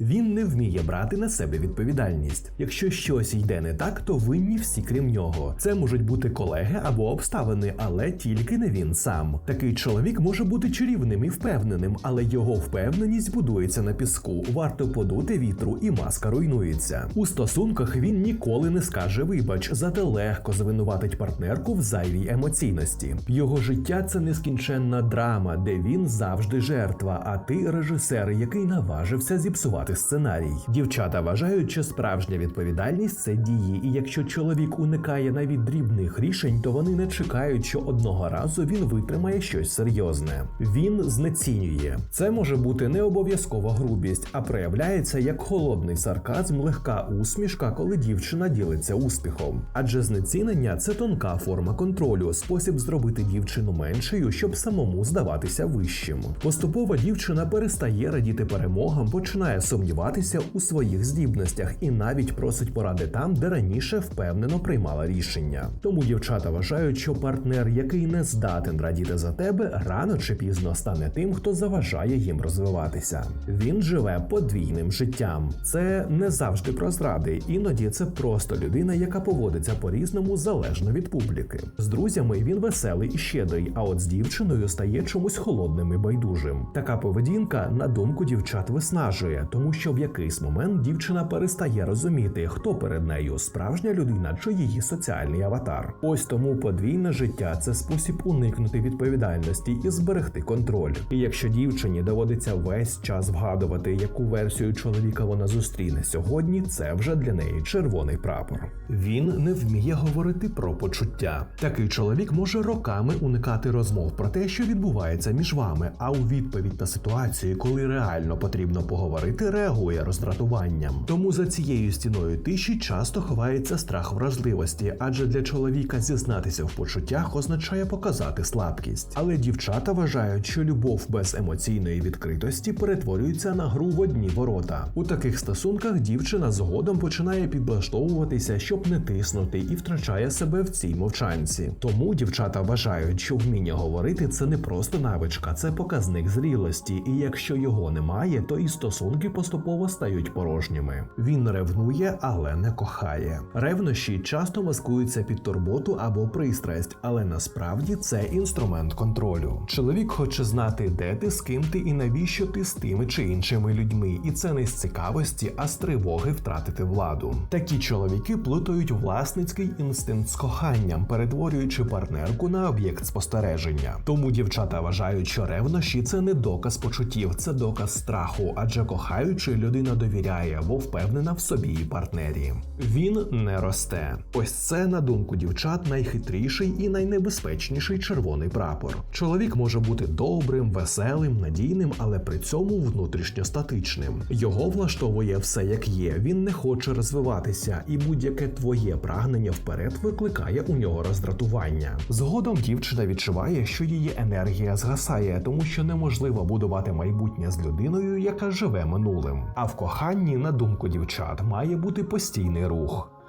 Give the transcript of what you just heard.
Він не вміє брати на себе відповідальність. Якщо щось йде не так, то винні всі крім нього. Це можуть бути колеги або обставини, але тільки не він сам. Такий чоловік може бути чарівним і впевненим, але його впевненість будується на піску. Варто подути вітру, і маска руйнується. У стосунках він ніколи не скаже вибач, зате легко звинуватить партнерку в зайвій емоційності. Його життя це нескінченна драма, де він завжди жертва, а ти режисер, який наважився зіпсувати сценарій. Дівчата вважають, що справжня відповідальність це дії, і якщо чоловік уникає навіть дрібних рішень, то вони не чекають, що одного разу він витримає щось серйозне. Він знецінює. Це може бути не обов'язкова грубість, а проявляється як холодний сарказм, легка усмішка, коли дівчина ділиться успіхом. Адже знецінення це тонка форма контролю, спосіб зробити дівчину меншою, щоб самому здаватися вищим. Поступово дівчина перестає радіти перемогам, починає сумніватися у своїх здібностях і навіть просить поради там, де раніше впевнено приймала рішення. Тому дівчата вважають, що партнер, який не здатен радіти за тебе, рано чи пізно стане тим, хто заважає їм розвиватися. Він живе подвійним життям. Це не завжди про зради, іноді це просто людина, яка поводиться по-різному залежно від публіки. З друзями він веселий і щедрий, а от з дівчиною стає чомусь холодним і байдужим. Така поведінка, на думку дівчат, виснажує, тому що в якийсь момент дівчина перестає розуміти, хто перед нею справжня людина чи її соціальний аватар. Ось тому подвійне життя це спосіб уникнути відповідальності і зберегти контроль. І якщо дівчині доводиться весь час вгадувати, яку версію чоловіка вона зустріне сьогодні, це вже для неї червоний прапор. Він не вміє говорити про почуття. Такий чоловік може роками уникати розмов про те, що відбувається між вами, а у відповідь на ситуації, коли реально потрібно поговорити, реагує роздратуванням. Тому за цією стіною тиші часто ховається страх вразливості, адже для чоловіка зізнатися в почуттях означає показати слабкість. Але дівчата вважають, що любов без емоційної відкритості перетворюється на гру в одні ворота. У таких стосунках дівчина згодом починає підлаштовуватися, щоб не тиснути, і втрачає себе в цій мовчанці. Тому дівчата вважають, що вміння говорити це не просто навичка, це показник зрілості, і якщо його немає, то і стосунки поступово стають порожніми. Він ревнує, але не кохає. Ревнощі часто маскуються під турботу або пристрасть, але насправді це інструмент контролю. Чоловік хоче знати, де ти, з ким ти і навіщо ти з тими чи іншими людьми, і це не з цікавості, а з тривоги втратити владу. Такі чоловіки плутають власницький інстинкт з коханням, перетворюючи партнерку на об'єкт спостереження. Тому дівчата вважають, що ревнощі це не доказ почуттів, це доказ страху, адже кохаючи людина довіряє, бо впевнена в собі і партнері. Він не росте. Ось це, на думку дівчат, найхитріший і найнебезпечніший червоний прапор. Чоловік може бути добрим, веселим, надійним, але при цьому внутрішньо статичним. Його влаштовує все як є. Він не хоче розвиватися, і будь-яке твоє прагнення вперед викликає у нього роздратування. Згодом дівчина відчуває, що її енергія згасає, тому що неможливо будувати майбутнє з людиною, яка живе минулим. А в коханні, на думку дівчат, має бути постійний рух.